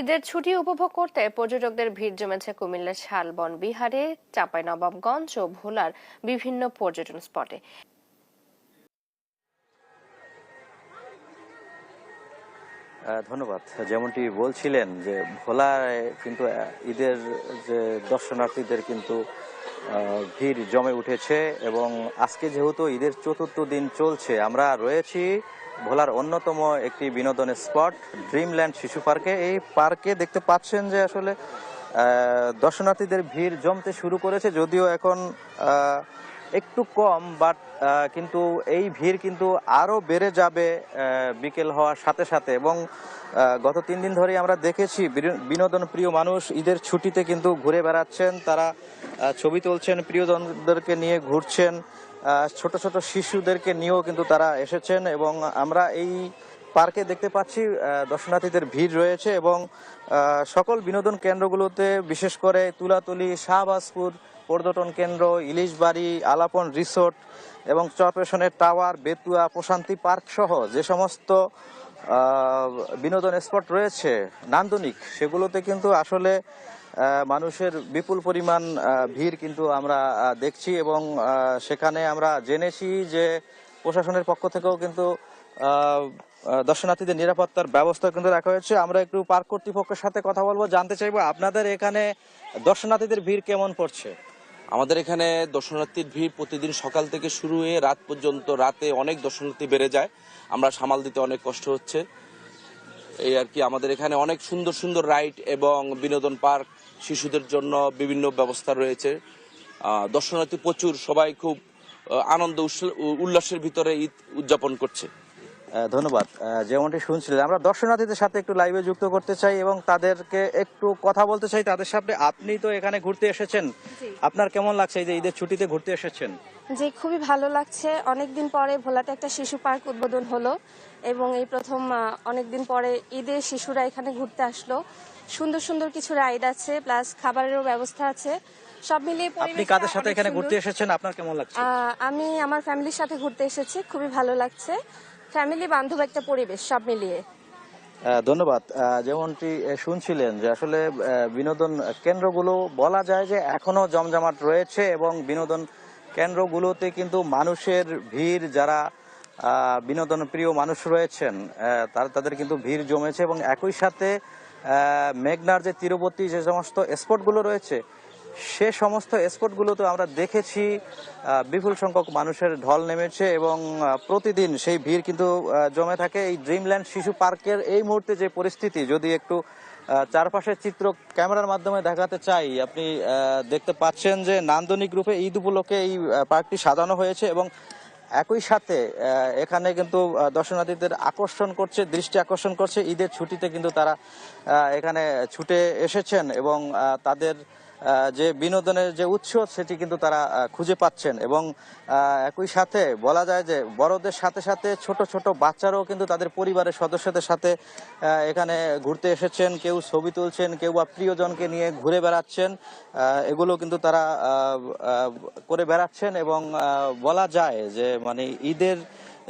ঈদের ছুটি উপভোগ করতে পর্যটকদের ভিড় জমেছে কুমিল্লার শালবন বিহারে, চাঁপাইনবাবগঞ্জ ও ভোলার বিভিন্ন পর্যটন স্পটে। ধন্যবাদ। যেমনটি বলছিলেন যে ভোলায় কিন্তু ঈদের যে দর্শনার্থীদের কিন্তু ভিড় জমে উঠেছে এবং আজকে যেহেতু ঈদের চতুর্থ দিন চলছে, আমরা রয়েছি ভোলার অন্যতম একটি বিনোদনের স্পট ড্রিমল্যান্ড শিশু পার্কে। এই পার্কে দেখতে পাচ্ছেন যে আসলে দর্শনার্থীদের ভিড় জমতে শুরু করেছে, যদিও এখন একটু কম বাট কিন্তু এই ভিড় কিন্তু আরও বেড়ে যাবে বিকেল হওয়ার সাথে সাথে। এবং গত তিন দিন ধরেই আমরা দেখেছি বিনো- বিনোদন প্রিয় মানুষ ঈদের ছুটিতে কিন্তু ঘুরে বেড়াচ্ছেন। তারা ছবি তুলছেন, প্রিয়জনদেরকে নিয়ে ঘুরছেন ছোট ছোট শিশুদেরকে নিয়েও কিন্তু তারা এসেছেন। এবং আমরা এই পার্কে দেখতে পাচ্ছি দর্শনার্থীদের ভিড় রয়েছে এবং সকল বিনোদন কেন্দ্রগুলোতে বিশেষ করে তুলাতুলি শাহবাজপুর পর্যটন কেন্দ্র, ইলিশবাড়ি, আলাপন রিসোর্ট এবং চরপেশনের টাওয়ার, বেতুয়া, প্রশান্তি পার্ক সহ যে সমস্ত বিনোদন স্পট রয়েছে, নান্দনিক, সেগুলোতে কিন্তু আসলে মানুষের বিপুল পরিমাণ ভিড় কিন্তু আমরা দেখছি এবং সেখানে আমরা জেনেছি যে প্রশাসনের পক্ষ থেকেও কিন্তু দর্শনার্থীদের নিরাপত্তার ব্যবস্থা কিন্তু রাখা হয়েছে। আমরা একটু পার্ক কর্তৃপক্ষের সাথে কথা বলব, জানতে চাইব আপনাদের এখানে দর্শনার্থীদের ভিড় কেমন পড়ছে? আমাদের এখানে দর্শনার্থীর ভিড় প্রতিদিন সকাল থেকে শুরু হয়ে রাত পর্যন্ত, রাতে অনেক দর্শনার্থী বেড়ে যায়। আমরা সামাল দিতে অনেক কষ্ট হচ্ছে। এই আর কি, আমাদের এখানে অনেক সুন্দর সুন্দর রাইড এবং বিনোদন পার্ক, শিশুদের জন্য বিভিন্ন ব্যবস্থা রয়েছে। দর্শনার্থী প্রচুর, সবাই খুব আনন্দ উল্লাসের ভিতরে ঈদ উদযাপন করছে। ধন্যবাদ। যেমনটি শুনছিলেন আমরা দর্শনার্থীদের সাথে একটু লাইভে যুক্ত করতে চাই এবং তাদেরকে একটু কথা বলতে চাই। তাদের সামনে আপনি তো এখানে ঘুরতে এসেছেন। আপনার কেমন লাগছে এই যে ঈদের ছুটিতে ঘুরতে এসেছেন? জি খুবই ভালো লাগছে। অনেকদিন পরে ভোলাতে একটা শিশু পার্ক উদ্বোধন হলো এবং এই প্রথম অনেকদিন পরে ঈদে শিশুরা এখানে ঘুরতে আসলো। সুন্দর সুন্দর কিছু রাইড আছে প্লাস খাবারেরও ব্যবস্থা আছে। সব মিলিয়ে আপনি কাদের সাথে এখানে ঘুরতে এসেছেন? আপনার কেমন লাগছে? আমি আমার ফ্যামিলির সাথে ঘুরতে এসেছি খুবই ভালো লাগছে। ফ্যামিলি বান্ধব একটা পরিবেশ, সব মিলিয়ে। ধন্যবাদ। যেমনটি শুনছিলেন যে আসলে বিনোদন কেন্দ্রগুলো বলা যায় যে এখনও জমজমাট রয়েছে এবং বিনোদন কেন্দ্রগুলোতে কিন্তু মানুষের ভিড়, যারা বিনোদন প্রিয় মানুষ রয়েছেন তারা, তাদের কিন্তু ভিড় জমেছে এবং একই সাথে মেঘনার যে তীরবর্তী যে সমস্ত স্পটগুলো রয়েছে সে সমস্ত স্পটগুলোতে আমরা দেখেছি বিপুল সংখ্যক মানুষের ঢল নেমেছে এবং প্রতিদিন সেই ভিড় কিন্তু জমে থাকে। এই ড্রিমল্যান্ড শিশু পার্কের এই মুহূর্তে যে পরিস্থিতি, যদি একটু চারপাশের চিত্র ক্যামেরার মাধ্যমে দেখাতে চাই, আপনি দেখতে পাচ্ছেন যে নান্দনিক রূপে ঈদ উপলক্ষে এই পার্কটি সাজানো হয়েছে এবং একই সাথে এখানে কিন্তু দর্শনার্থীদের আকর্ষণ করছে, দৃষ্টি আকর্ষণ করছে। ঈদের ছুটিতে কিন্তু তারা এখানে ছুটে এসেছেন এবং তাদের যে বিনোদনের যে উৎস, সেটি কিন্তু তারা খুঁজে পাচ্ছেন। এবং একই সাথে বলা যায় যে বড়দের সাথে সাথে ছোট ছোট বাচ্চারাও কিন্তু তাদের পরিবারের সদস্যদের সাথে এখানে ঘুরতে এসেছেন। কেউ ছবি তুলছেন, কেউ বা প্রিয়জনকে নিয়ে ঘুরে বেড়াচ্ছেন। এগুলো কিন্তু তারা করে বেড়াচ্ছেন এবং বলা যায় যে মানে ঈদের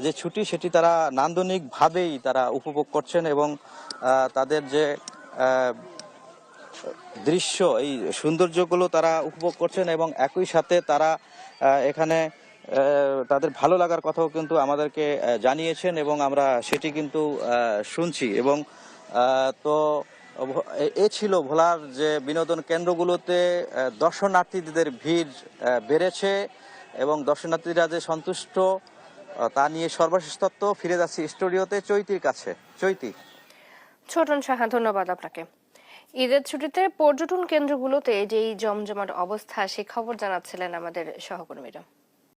যে ছুটি, সেটি তারা নান্দনিকভাবেই তারা উপভোগ করছেন এবং তাদের যে দৃশ্য, এই সৌন্দর্যগুলো তারা উপভোগ করছেন এবং একই সাথে তারা এখানে তাদের ভালো লাগার কথাও কিন্তু আমাদেরকে জানিয়েছেন এবং আমরা সেটি কিন্তু শুনছি এবং তো এ- ছিল ভোলার যে বিনোদন কেন্দ্রগুলোতে দর্শনার্থীদের ভিড় বেড়েছে এবং দর্শনার্থীরা যে সন্তুষ্ট তা নিয়ে সর্বশেষ তত্ত্ব, ফিরে যাচ্ছি স্টুডিওতে চৈতির কাছে। চৈতি। ছোটন সাহা, ধন্যবাদ আপনাকে। ঈদের ছুটিতে পর্যটন কেন্দ্রগুলোতে যেই জমজমাট অবস্থা সে খবর জানাচ্ছিলেন আমাদের সহকর্মীরা।